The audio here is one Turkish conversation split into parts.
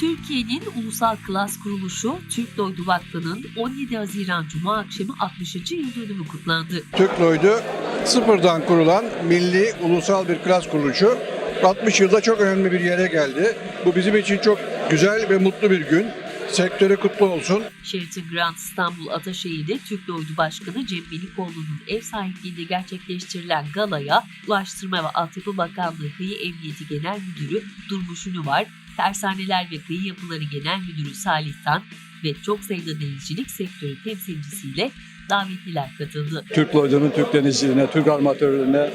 Türkiye'nin ulusal klas kuruluşu Türk Lloyd Vakfı'nın 17 Haziran Cuma akşamı 60. yıl dönümü kutlandı. Türk Lloyd'u sıfırdan kurulan milli ulusal bir klas kuruluşu 60 yılda çok önemli bir yere geldi. Bu bizim için çok güzel ve mutlu bir gün. Sektöre kutlu olsun. Sheraton Grand İstanbul Ataşehir'de Türk Lloyd Başkanı Cem Melikoğlu'nun ev sahipliğinde gerçekleştirilen galaya Ulaştırma ve Altyapı Bakanlığı Kıyı Emniyeti Genel Müdürü Durmuş Ünüvar, Tersaneler ve Kıyı Yapıları Genel Müdürü Salih Tan ve çok sayıda denizcilik sektörü temsilcisiyle davetliler katıldı. Türk Lloyd'unun Türk denizciliğine, Türk armatörlüğüne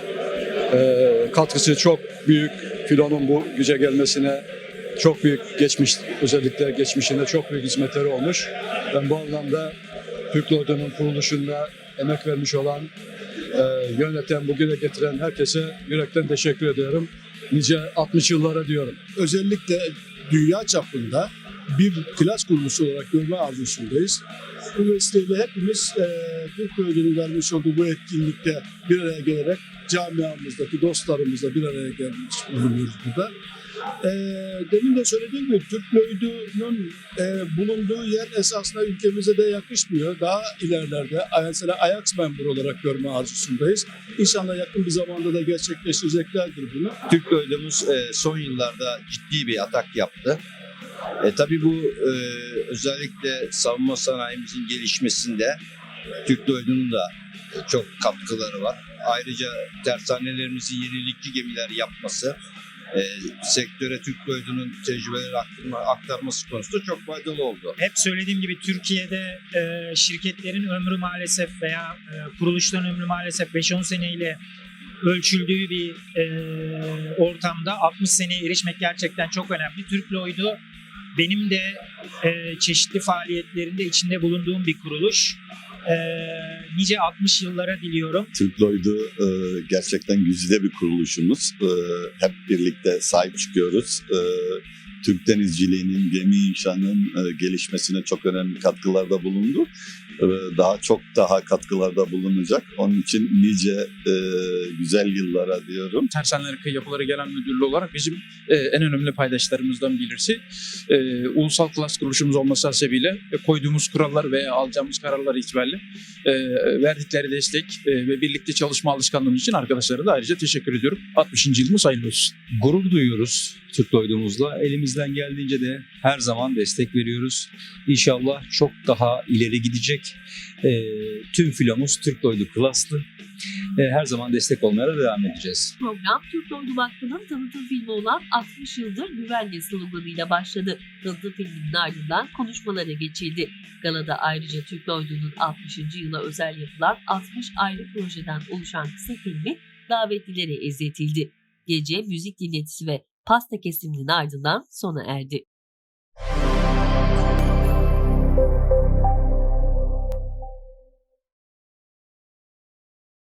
e, katkısı çok büyük. Filonun bu güce gelmesine çok büyük geçmiş, özellikle geçmişinde çok büyük hizmetleri olmuş. Ben bu anlamda Türk Lloyd'unun kuruluşunda emek vermiş olan, e, yöneten, bugüne getiren herkese yürekten teşekkür ediyorum. Nice 60 yıllara diyorum. özellikle dünya çapında bir klas kuruluşu olarak görme arzusundayız. Bu vesileyle hepimiz e, Türk Bölge'nin vermiş olduğu bu etkinlikte bir araya gelerek camiamızdaki dostlarımızla bir araya gelmiş bulunuyoruz burada. E, demin de söylediğim gibi Türk Lloyd'unun e, bulunduğu yer esasında ülkemize de yakışmıyor. Daha ilerlerde mesela Ajax member olarak görme arzusundayız. İnşallah yakın bir zamanda da gerçekleştireceklerdir bunu. Türk Lloyd'umuz e, son yıllarda ciddi bir atak yaptı. E, tabii bu e, özellikle savunma sanayimizin gelişmesinde Türk Lloyd'unun da çok katkıları var. Ayrıca tersanelerimizin yenilikçi gemiler yapması, e, sektöre Türk Lloyd'unun tecrübeleri aktarma, aktarması konusunda çok faydalı oldu. hep söylediğim gibi Türkiye'de e, şirketlerin ömrü maalesef veya e, kuruluşların ömrü maalesef 5-10 seneyle ölçüldüğü bir e, ortamda 60 seneye erişmek gerçekten çok önemli. Türk Lloyd'u benim de e, çeşitli faaliyetlerinde içinde bulunduğum bir kuruluş. E, nice 60 yıllara diliyorum. Türk e, gerçekten güzide bir kuruluşumuz. E, hep birlikte sahip çıkıyoruz. E, Türk denizciliğinin, gemi inşanın e, gelişmesine çok önemli katkılarda bulundu. E, daha çok daha katkılarda bulunacak. Onun için nice e, güzel yıllara diyorum. Tersaneler Kıyı Yapıları Genel Müdürlüğü olarak bizim e, en önemli paydaşlarımızdan birisi. E, ulusal klas kuruluşumuz olması hasebiyle e, koyduğumuz kurallar veya alacağımız kararlar itibariyle e, verdikleri destek e, ve birlikte çalışma alışkanlığımız için arkadaşlara da ayrıca teşekkür ediyorum. 60. yılımız hayırlı olsun. gurur duyuyoruz Türk Lloyd'umuzla. Elimizden geldiğince de her zaman destek veriyoruz. İnşallah çok daha ileri gidecek. Ee, tüm filomuz Türk Lloyd'u klaslı. Ee, her zaman destek olmaya devam edeceğiz. Program Türk Lloyd Vakfı'nın tanıtım filmi olan 60 yıldır güvenli sloganıyla başladı. Tanıtım filminin ardından konuşmalara geçildi. Galada ayrıca Türk Lloyd'unun 60. yıla özel yapılan 60 ayrı projeden oluşan kısa filmi davetlilere izletildi. Gece müzik dinletisi ve pasta kesiminin ardından sona erdi.